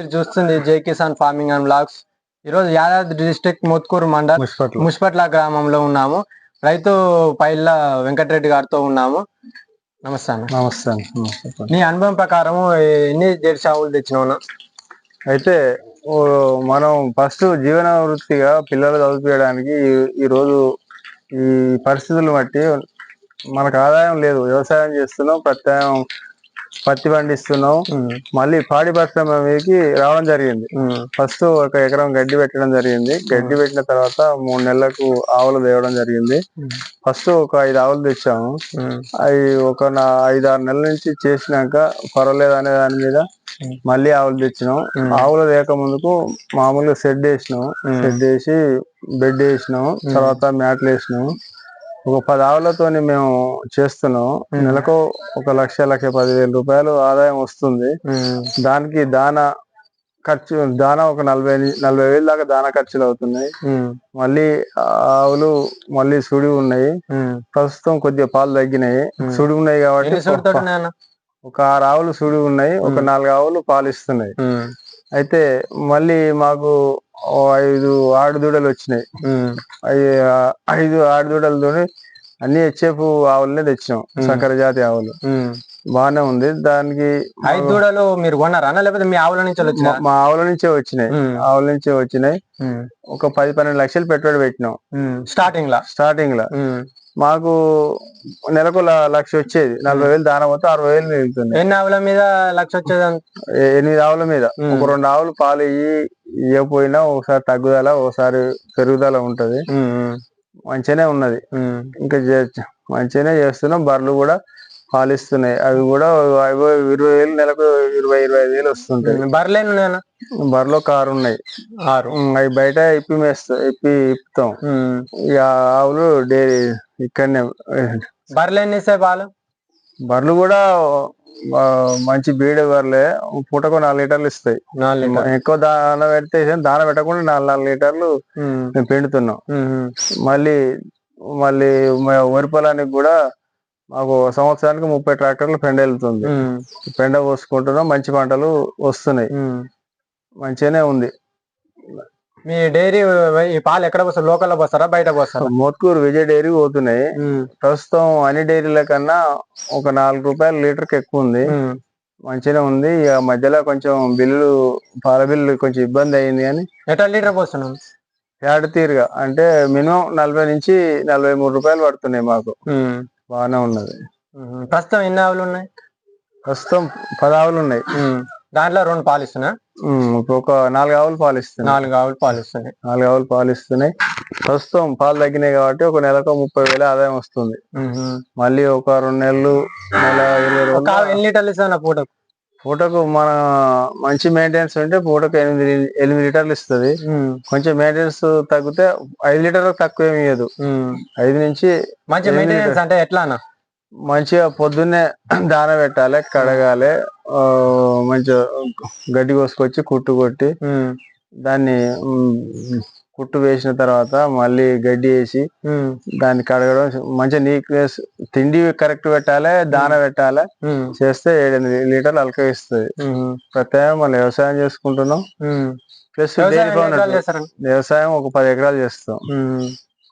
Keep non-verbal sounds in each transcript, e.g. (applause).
మీరు చూస్తుంది జై కిసాన్ ఫార్మింగ్ అండ్ బ్లాగ్స్. ఈరోజు యాదాద్రి డిస్ట్రిక్ట్ మోత్కూరు మండల్ ముష్పట్ల. గ్రామంలో ఉన్నాము. రైతు పైళ్ళ వెంకటరెడ్డి గారితో ఉన్నాము. నమస్తే అన్న. నమస్తే అండి. నమస్తే చెప్పండి. నీ అనుభవం ప్రకారం ఎన్ని జెర్సీ ఆవులు తెచ్చినావు అయితే ఓ మనం ఫస్ట్ జీవన వృత్తిగా పిల్లలు చదివించడానికి ఈ- ఈ రోజు ఈ పరిస్థితులు బట్టి మనకు ఆదాయం లేదు. వ్యవసాయం చేస్తున్నాం ప్రత్యాయం పత్తి పండిస్తున్నాం మళ్ళీ పాడి పరిశ్రమ మీదకి రావడం జరిగింది. ఫస్ట్ ఒక ఎకరం గడ్డి పెట్టడం జరిగింది. గడ్డి పెట్టిన తర్వాత మూడు నెలలకు ఆవులు తేవడం జరిగింది. ఫస్ట్ ఒక ఐదు ఆవులు తెచ్చాము. అవి ఒక నా ఐదు ఆరు నెలల నుంచి చేసినాక పర్వాలేదు అనే దాని మీద మళ్ళీ ఆవులు తెచ్చినాం. ఆవులు లేక ముందుకు మామూలుగా షెడ్ వేసినాం. షెడ్ వేసి బెడ్ వేసినాం. తర్వాత మ్యాట్లు వేసినాం. ఒక పది ఆవులతోని మేము చేస్తున్నాం. నెలకు ఒక లక్ష లక్ష పదివేల రూపాయలు ఆదాయం వస్తుంది. దానికి దాన ఖర్చు దానా ఒక నలభై నలభై వేలు దాకా దానా ఖర్చులు అవుతున్నాయి. మళ్ళీ ఆవులు మళ్ళీ సుడి ఉన్నాయి. ప్రస్తుతం కొద్దిగా పాలు తగ్గినాయి. సుడి ఉన్నాయి కాబట్టి ఒక ఆరు ఆవులు సుడి ఉన్నాయి. ఒక. నాలుగు ఆవులు పాలు ఇస్తున్నాయి. అయితే మళ్ళీ మాకు ఐదు ఆడు దూడలు వచ్చినాయి ఐదు ఆడు దూడలతో అన్ని హెచ్ఎఫ్ ఆవులనే తెచ్చినాం. సంకర జాతి ఆవులు. బాగానే ఉంది. దానికి ఐదు దూడలు మీరు కొన్నారా? లేకపోతే మీ ఆవుల నుంచి వచ్చిన మా- ఆవుల నుంచే వచ్చినాయి. ఆవుల నుంచే వచ్చినాయి. ఒక పది పన్నెండు లక్షలు పెట్టుబడి పెట్టినాం. స్టార్టింగ్ లా? స్టార్టింగ్లో. మాకు నెలకు లక్ష వచ్చేది. నలభై వేలు దాన మొత్తం అరవై వేలు మిగులుతుంది. ఎన్ని ఆవుల మీద లక్ష వచ్చేది ఎనిమిది ఆవుల మీద. ఒక రెండు ఆవులు పాలు ఇయ్యి ఇవ్వకపోయినా ఒకసారి తగ్గుదల ఒకసారి పెరుగుదల ఉంటది. మంచిగానే ఉన్నది. ఇంకా మంచిగానే చేస్తున్నాం. బర్రెలు కూడా పాలిస్తున్నాయి. అవి కూడా అవి ఇరవై వేలు నెలకు ఇరవై ఇరవై ఐదు వేలు వస్తుంటాయి. బర్లేను నేను బర్రెలో కారు ఉన్నాయి. ఆరు. అవి బయట ఇప్పి మేస్తా ఇప్పి ఇప్పుతాం. ఇక ఆవులు డైరీ ఇక్కడనే బర్రెలు ఎన్ని ఇస్తాయి పాలు? బర్రెలు కూడా మంచి బీడ బర్రెలే. పూటకు నాలుగు లీటర్లు ఇస్తాయి. ఎక్కువ దాన పెడితే దాన పెట్టకుండా నాలుగు నాలుగు లీటర్లు మేము పిండుతున్నాం. మళ్ళీ మళ్ళీ వరి పొలానికి కూడా మాకు సంవత్సరానికి ముప్పై ట్రాక్టర్లు పెండ వెళ్తుంది పెండ పోసుకుంటున్నాం మంచి పంటలు వస్తున్నాయి. మంచిగానే ఉంది. మీ డైరీ ఈ పాలు ఎక్కడ పోస్తారు? లోకల్లో పోస్తారా? బయట పోస్తారా? మోత్కూరు విజయ్ డైరీ పోతున్నాయి. ప్రస్తుతం అన్ని డైరీల కన్నా ఒక నాలుగు రూపాయల లీటర్కి ఎక్కువ ఉంది. మంచిగానే ఉంది. ఇక మధ్యలో కొంచెం బిల్లులు పాల బిల్లు కొంచెం ఇబ్బంది అయింది కానీ ఎట్లా లీటర్ పోస్తున్నాం? ఏడు తీరుగా. అంటే మినిమం నలభై నుంచి నలభై మూడు రూపాయలు పడుతున్నాయి మాకు. బాగానే ఉన్నది. ప్రస్తుతం ఎన్ని ఆవులు ఉన్నాయి? ప్రస్తుతం పదావులు ఉన్నాయి. దాంట్లో రెండు పాలు ఇస్తున్నా ఉమ్, ఇప్పుడు ఒక నాలుగు ఆవులు పాలు ఇస్తున్నాయి నాలుగు ఆవులు పాలు ఇస్తున్నాయి నాలుగు ఆవులు పాలు ఇస్తున్నాయి ప్రస్తుతం పాలు తగ్గినాయి కాబట్టి ఒక నెలకు ముప్పై వేల ఆదాయం వస్తుంది. మళ్ళీ ఒక రెండు నెలలు నెల ఇరవై ఎన్ని లీటర్లు ఇస్తున్నా పూటకు? పూటకు మన మంచి మెయింటెనెన్స్ ఉంటే పూటకు ఎనిమిది ఎనిమిది లీటర్లు ఇస్తుంది. కొంచెం మెయింటెనెన్స్ తగ్గితే ఐదు లీటర్లకు తక్కువ ఏమి ఇవ్వదు ఐదు నుంచి మంచి మెయింటెనెన్స్ అంటే ఎట్లా మంచిగా పొద్దున్నే (clears throat) దాన పెట్టాలి కడగాలి మంచిగా గడ్డి కోసుకొచ్చి కుట్టు కొట్టి దాన్ని కుట్టు వేసిన తర్వాత మళ్ళీ గడ్డి వేసి దాన్ని కడగడం మంచిగా నీట్నెస్ తిండి కరెక్ట్ పెట్టాలి దాన పెట్టాలి చేస్తే ఏడెనిమిది లీటర్లు అలక ఇస్తుంది ప్రత్యేకం మనం వ్యవసాయం చేసుకుంటున్నాం. ప్లస్ వ్యవసాయం ఒక పది ఎకరాలు చేస్తాం.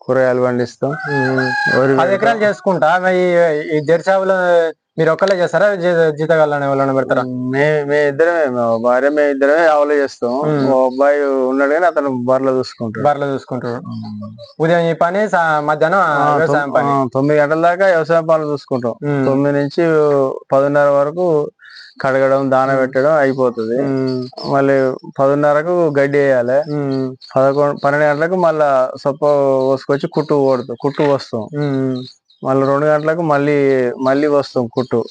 కూరగాయలు పండిస్తాం. పది ఎకరాలు చేసుకుంటా. ఈ జెర్సీ ఆవులు మీరు ఒక్కలే చేస్తారా? జీ- జీతగాళ్ళని ఎవరైనా పెడతారా? మే మే ఇద్దరమే భార్య మే ఇద్దరమే ఆవులు చేస్తాం. మ్మ్. ఓ అబ్బాయి ఉన్నాడు కానీ అతను బర్రెలు చూసుకుంటాడు. బర్రెలు చూసుకుంటారు ఉదయం ఈ పని మధ్యాహ్నం వ్యవసాయం పని. తొమ్మిది గంటల దాకా వ్యవసాయం పనులు చూసుకుంటాం. తొమ్మిది నుంచి పదిన్నర వరకు కడగడం దాన పెట్టడం అయిపోతుంది. మళ్ళీ పదిన్నరకు గడ్డి వేయాలి. పదకొండు పన్నెండు గంటలకు మళ్ళా సొప్ప పోసుకొచ్చి కుట్టు కొడుతాం కుట్టు వస్తాం మళ్ళీ రెండు గంటలకు మళ్ళీ మళ్ళీ వస్తాం కుట్టు.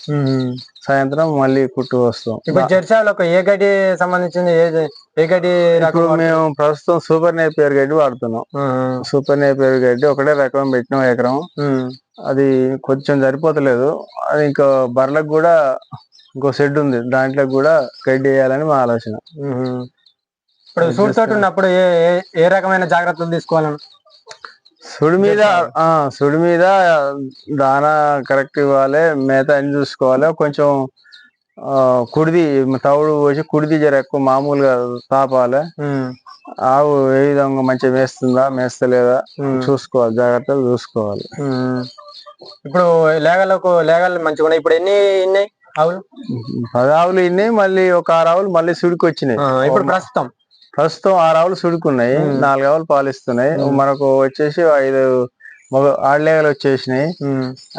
సాయంత్రం మళ్ళీ కుట్టు వస్తాం. ఇప్పుడు జెర్సీ ఆవులకు ఏ గడ్డి సంబంధించింది? ఏ గడ్డి ఇప్పుడు మేము ప్రస్తుతం సూపర్ నేపియర్ గడ్డి వాడుతున్నాం. సూపర్ నేపియర్ గడ్డి ఒకటే రకం పెట్టినాం ఎకరం. అది కొంచెం సరిపోతలేదు. అది ఇంకా బర్రెలకు కూడా ఇంకో షెడ్ ఉంది. దాంట్లో కూడా గడ్డి వేయాలని మా ఆలోచన. ఇప్పుడు సూడితోటి ఉన్నప్పుడు ఏ ఏ- ఏ రకమైన జాగ్రత్తలు తీసుకోవాలను సుడి మీద ఆ సుడి మీద దానా కరెక్ట్ ఇవ్వాలి మేత అన్ని చూసుకోవాలి. కొంచెం కుడిది తవుడు పోసి కుడిది జర ఎక్కువ మామూలుగా తాపాలి. ఆవు ఏ విధంగా మంచిగా మేస్తుందా మేస్తలేదా చూసుకోవాలి జాగ్రత్తగా చూసుకోవాలి. ఇప్పుడు లేగలకు లేగలు మంచిగా ఇప్పుడు ఎన్ని ఉన్నాయి ఆవులు? పది ఆవులు ఇన్ని మళ్ళీ ఒక ఆరు ఆవులు మళ్ళీ సుడికి వచ్చినాయి. ఇప్పుడు ప్రస్తుతం. ప్రస్తుతం ఆరు ఆవులు సుడుకున్నాయి. నాలుగు ఆవులు పాలిస్తున్నాయి. మనకు వచ్చేసి ఐదు మగ ఆడలేగలు వచ్చేసినాయి.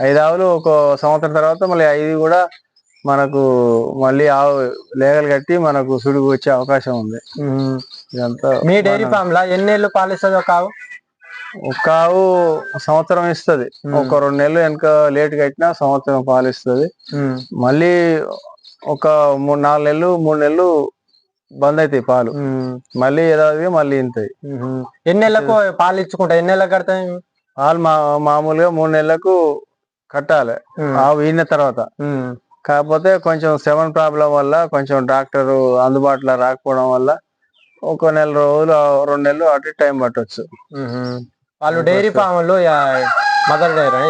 ఐదు ఆవులు ఒక సంవత్సరం తర్వాత మళ్ళీ ఐదు కూడా మనకు మళ్ళీ ఆవు లేగలు కట్టి మనకు సుడుకు వచ్చే అవకాశం ఉంది. ఇదంతా మీ డైరీ ఫామ్ లా ఎన్ని నెలలు పాలిస్తుంది ఒక ఆవు? ఒక ఆవు సంవత్సరం ఇస్తుంది. ఒక రెండు నెలలు వెనక లేట్ కట్టినా సంవత్సరం పాలు ఇస్తుంది ఉమ్, మళ్ళీ ఒక మూడు నాలుగు నెలలు మూడు నెలలు బంద్ అవుతాయి పాలు. మళ్ళీ యథావిధిగా మళ్ళీ ఇంతాయి. ఎన్ని నెలలకు పాలు ఇచ్చుకుంటా ఎన్ని నెలలకు కడతాయి? పాలు మా మామూలుగా మూడు నెలలకు కట్టాలి. ఆవు ఈన తర్వాత. కాకపోతే కొంచెం సెవెన్ ప్రాబ్లం వల్ల కొంచెం డాక్టర్ అందుబాటులో రాకపోవడం వల్ల ఒక నెల రోజులు రెండు నెలలు అటు టైం పట్టొచ్చు. ఉమ్. వాళ్ళు డైరీ ఫామ్లో mother dairy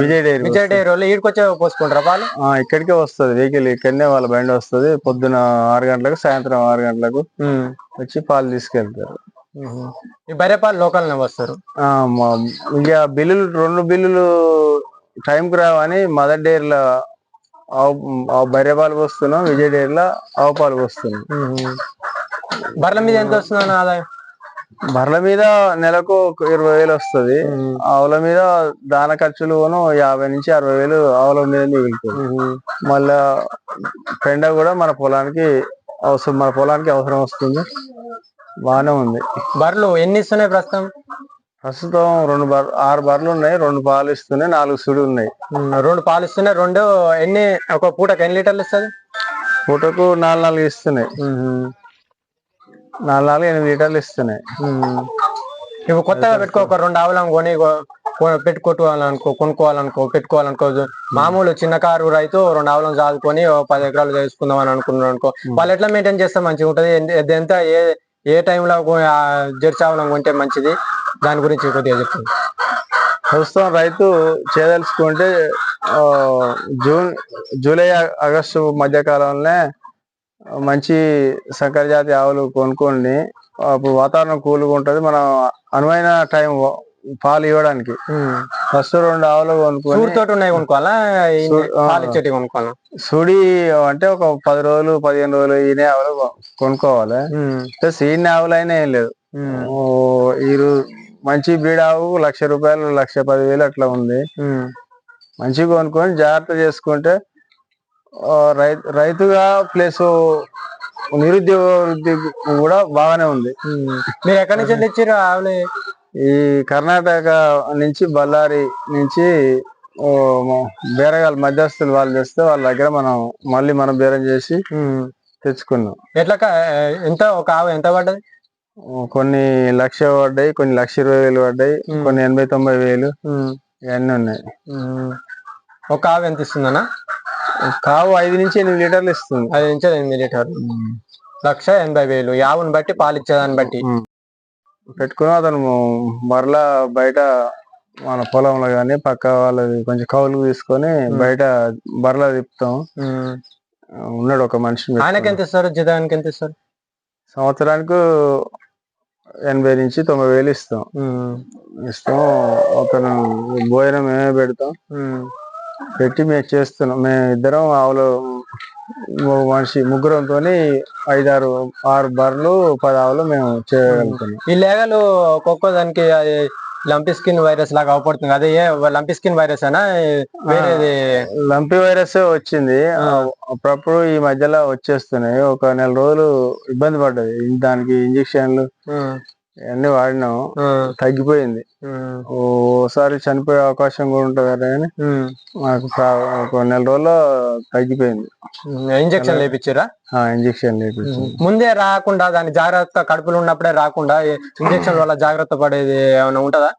Vijay dairy Vijay dairy వాళ్ళు ఈడికొచ్చే పోసుకుంటారా పాలు? ఇక్కడికే వస్తుంది. వెహికల్ ఇక్కడనే వాళ్ళ బండి వస్తుంది. పొద్దున ఆరు గంటలకు సాయంత్రం ఆరు గంటలకు వచ్చి పాలు తీసుకెళ్తారు. ఈ బర్రె పాలు లోకల్ వస్తారు ఇక బిల్లులు రెండు బిల్లులు టైంకి రావని మదర్ డైరీలో ఆవు ఆవు బర్రె పాలు వస్తున్నాం విజయ్ డైరీలో ఆవు పాలు వస్తున్నాం. బర్రెల మీద ఎంత వస్తుంది ఆదాయం? బర్రెల మీద నెలకు ఒక ఇరవై వేలు వస్తుంది. ఆవుల మీద దాన ఖర్చులు యాభై నుంచి అరవై వేలు ఆవుల మీద మిగులుతుంది. మళ్ళా పెండ కూడా మన పొలానికి అవసరం మన పొలానికి అవసరం వస్తుంది. బాగానే ఉంది. బర్రెలు ఎన్ని ఇస్తున్నాయి ప్రస్తుతం? ప్రస్తుతం రెండు బర్ ఆరు బర్రెలు ఉన్నాయి రెండు పాలు ఇస్తున్నాయి నాలుగు సుడి ఉన్నాయి. రెండు పాలు ఇస్తున్నాయి రెండు ఎన్ని ఒక పూటకి ఎన్ని లీటర్లు ఇస్తుంది? పూటకు నాలుగు నాలుగు ఇస్తున్నాయి. నాలుగు నాలుగు ఎనిమిది లీటర్లు ఇస్తున్నాయి. ఇప్పుడు కొత్తగా పెట్టుకో ఒక రెండు ఆవులను కొని పెట్టుకోవాలనుకో కొనుక్కోవాలనుకో పెట్టుకోవాలనుకో మామూలు చిన్న కారు రైతు రెండు ఆవులను సాదుకొని పది ఎకరాలు చేసుకుందాం అని అనుకున్నాడు అనుకో వాళ్ళు ఎట్లా మెయింటైన్ చేస్తే మంచిగా ఉంటుంది? ఎంత- ఏ ఏ టైంలో జెర్సీ ఆవులను కొంటే మంచిది? దాని గురించి కొద్దిగా చెప్తుంది ప్రస్తుతం రైతు చేయదలుచుకుంటే ఆ, జూన్ జూలై ఆగస్టు మధ్యకాలంలోనే మంచి సంకర జాతి ఆవులు కొనుక్కోండి అప్పుడు వాతావరణం కూల్గా ఉంటది. మనం అనువైన టైం పాలు ఇవ్వడానికి. ఫస్ట్ రెండు ఆవులు తోటి ఉన్నాయి కొనుక్కోవాలా? ఈ. పాలు ఇచ్చేటి కొనుక్కోవాలా? సుడి అంటే ఒక పది రోజులు పదిహేను రోజులు ఈనే ఆవులు కొనుక్కోవాలి. ప్లస్ ఈయన ఆవులైనా ఏం లేదు. ఉమ్, ఓ, ఈ రో- మంచి బ్రీడ్ ఆవు లక్ష రూపాయలు లక్ష పదివేలు అట్లా ఉంది. మంచిగా కొనుక్కొని జాగ్రత్త చేసుకుంటే రైతుగా ప్లస్ నిరుద్యోగ వృద్ధి కూడా బాగానే ఉంది. మీరు ఎక్కడి నుంచి తెచ్చారు ఆవులు ఈ కర్ణాటక నుంచి బళ్ళారి నుంచి బేరగాళ్ళు మధ్యస్థులు వాళ్ళు తెస్తే వాళ్ళ దగ్గర మనం మళ్ళీ మనం బేరం చేసి. తెచ్చుకున్నాం ఎట్లా ఎంత ఒక ఆవు ఎంత పడ్డది కొన్ని లక్ష పడ్డాయి కొన్ని లక్ష ఇరవై వేలు పడ్డాయి. కొన్ని ఎనభై తొంభై వేలు ఇవన్నీ ఉన్నాయి. ఒక ఆవు ఎంత ఇస్తుందన్నా కావు ఐదు నుంచి ఎనిమిది లీటర్లు ఇస్తుంది. అది నుంచి ఎనిమిది లీటర్లు. లక్ష ఎనభై వేలు. ఈ ఆవుని బట్టి పాలు ఇచ్చేదాన్ని బట్టి. పెట్టుకుని అతను మరలా బయట మన పొలంలో కానీ పక్క వాళ్ళది కొంచెం కౌలు తీసుకొని బయట బర్రెలు తిప్పుతాం. ఉన్నాడు ఒక మనిషి. ఆయనకి ఎంత ఇస్తారు? జీతానికి ఎంత ఇస్తారు? సంవత్సరానికి ఎనభై నుంచి తొంభై వేలు ఇస్తాం. ఇస్తాం. అతను భోజనం మేమే పెడతాం. పెట్టి మేము చేస్తున్నాం. మేము ఇద్దరం ఆవులు మనిషి ముగ్గురంతో ఐదారు ఆరు బర్రెలు పది ఆవులు మేము చేయగలుగుతున్నాం. ఈ లేగలు ఒక్కొక్క దానికి అది లంపి స్కిన్ వైరస్ లాగా అవపడుతుంది. అదే ఏ లంపి స్కిన్ వైరస్ అయినా వేరేది? లంపి వైరస్ వచ్చింది. అప్పుడప్పుడు ఈ మధ్యలో వచ్చేస్తున్నాయి. ఒక నెల రోజులు ఇబ్బంది పడ్డది. దానికి ఇంజక్షన్లు అన్ని వాడినాం ఉమ్, తగ్గిపోయింది ఓసారి చనిపోయే అవకాశం కూడా ఉంటుంది ఉమ్, మాకు ఒక నెల రోజుల్లో తగ్గిపోయింది. ఇంజక్షన్ లేపించారా ఇంజక్షన్ లేపించి ముందే రాకుండా దాని జాగ్రత్త కడుపులో ఉన్నప్పుడే రాకుండా ఇంజక్షన్ వల్ల జాగ్రత్త పడేది ఏమైనా ఉంటదా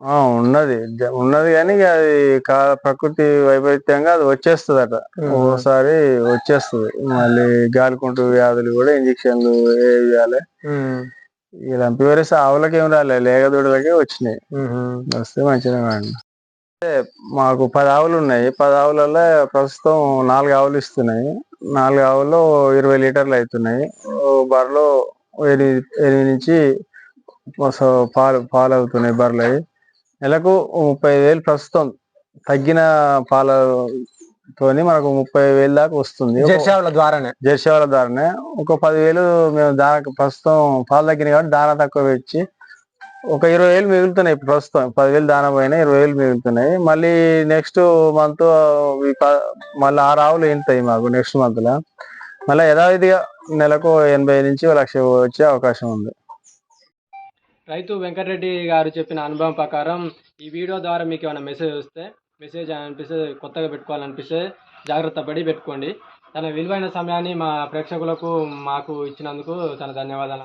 ఆ ఉన్నది ఉన్నది కానీ అది ప్రకృతి వైపరీత్యంగా అది వచ్చేస్తుందట ఓసారి వచ్చేస్తుంది మళ్ళీ గాలికుంటు వ్యాధులు కూడా ఇంజక్షన్లు వేయాలి ఈ లంపి వైరస్ ఆవులకి ఏం రాలే లేగదూడలకే వచ్చినాయి. వస్తే మంచిగా అంటే మాకు పది ఆవులు ఉన్నాయి. పది ఆవులలో ప్రస్తుతం నాలుగు ఆవులు ఇస్తున్నాయి. నాలుగు ఆవుల్లో ఇరవై లీటర్లు అవుతున్నాయి. బర్రెలో ఎనిమిది ఎనిమిది నుంచి పాలు పాలు అవుతున్నాయి బర్రెలు అవి నెలకు ముప్పై వేలు ప్రస్తుతం తగ్గిన పాలతోని మనకు ముప్పై వేలు దాకా వస్తుంది. ఆవుల ద్వారానే. జెర్సీ వాళ్ళ ద్వారానే. ఒక పదివేలు మేము దానికి ప్రస్తుతం పాలు తగ్గినాయి కాబట్టి దానా తక్కువ పెంచి ఒక ఇరవై వేలు మిగులుతున్నాయి ఇప్పుడు ప్రస్తుతం. పదివేలు దానా పోయినా ఇరవై వేలు మిగులుతున్నాయి. మళ్ళీ నెక్స్ట్ మంత్ మళ్ళీ ఆరు ఆవులు ఏంటాయి మాకు నెక్స్ట్ మంత్లో. మళ్ళీ యథావిధిగా నెలకు ఎనభై నుంచి ఒక లక్ష వచ్చే అవకాశం ఉంది. రైతు వెంకటరెడ్డి గారు చెప్పిన అనుభవం ప్రకారం ఈ వీడియో ద్వారా మీకు ఏమైనా మెసేజ్ వస్తే మెసేజ్ అనిపిస్తే కొత్తగా పెట్టుకోవాలనిపిస్తే జాగ్రత్త పడి పెట్టుకోండి. తన విలువైన సమయాన్ని మా ప్రేక్షకులకు మాకు ఇచ్చినందుకు తన ధన్యవాదాలు.